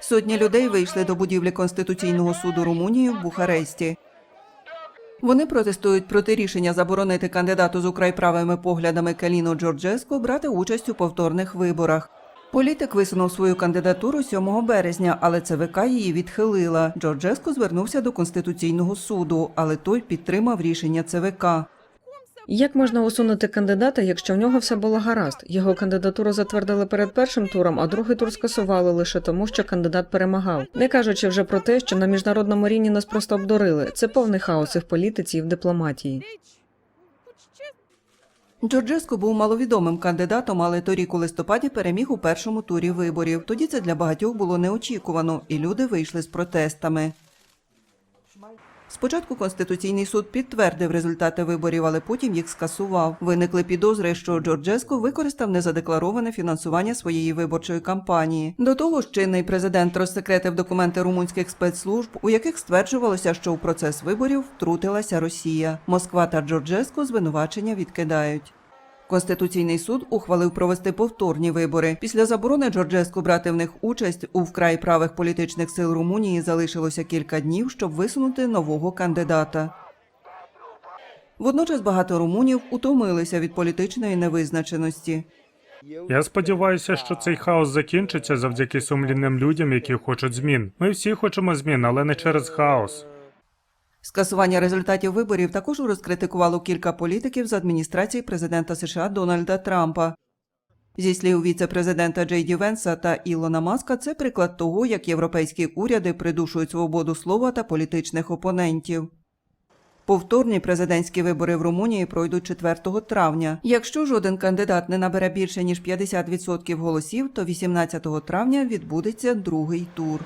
Сотні людей вийшли до будівлі Конституційного суду Румунії в Бухаресті. Вони протестують проти рішення заборонити кандидату з украй правими поглядами Каліно Джорджеско брати участь у повторних виборах. Політик висунув свою кандидатуру 7 березня, але ЦВК її відхилила. Джорджеско звернувся до Конституційного суду, але той підтримав рішення ЦВК. Як можна усунути кандидата, якщо в нього все було гаразд? Його кандидатуру затвердили перед першим туром, а другий тур скасували лише тому, що кандидат перемагав. Не кажучи вже про те, що на міжнародному рівні нас просто обдурили. Це повний хаос і в політиці, і в дипломатії. Джорджеско був маловідомим кандидатом, але торік у листопаді переміг у першому турі виборів. Тоді це для багатьох було неочікувано, і люди вийшли з протестами. Спочатку Конституційний суд підтвердив результати виборів, але потім їх скасував. Виникли підозри, що Джорджеско використав незадеклароване фінансування своєї виборчої кампанії. До того ж, чинний президент розсекретив документи румунських спецслужб, у яких стверджувалося, що у процес виборів втрутилася Росія. Москва та Джорджеско звинувачення відкидають. Конституційний суд ухвалив провести повторні вибори. Після заборони Джорджеску брати в них участь у вкрай правих політичних сил Румунії залишилося кілька днів, щоб висунути нового кандидата. Водночас багато румунів утомилися від політичної невизначеності. Я сподіваюся, що цей хаос закінчиться завдяки сумлінним людям, які хочуть змін. Ми всі хочемо змін, але не через хаос. Скасування результатів виборів також розкритикувало кілька політиків з адміністрації президента США Дональда Трампа. Зі слів віце-президента Джей Ді Венса та Ілона Маска, це приклад того, як європейські уряди придушують свободу слова та політичних опонентів. Повторні президентські вибори в Румунії пройдуть 4 травня. Якщо жоден кандидат не набере більше ніж 50% голосів, то 18 травня відбудеться другий тур.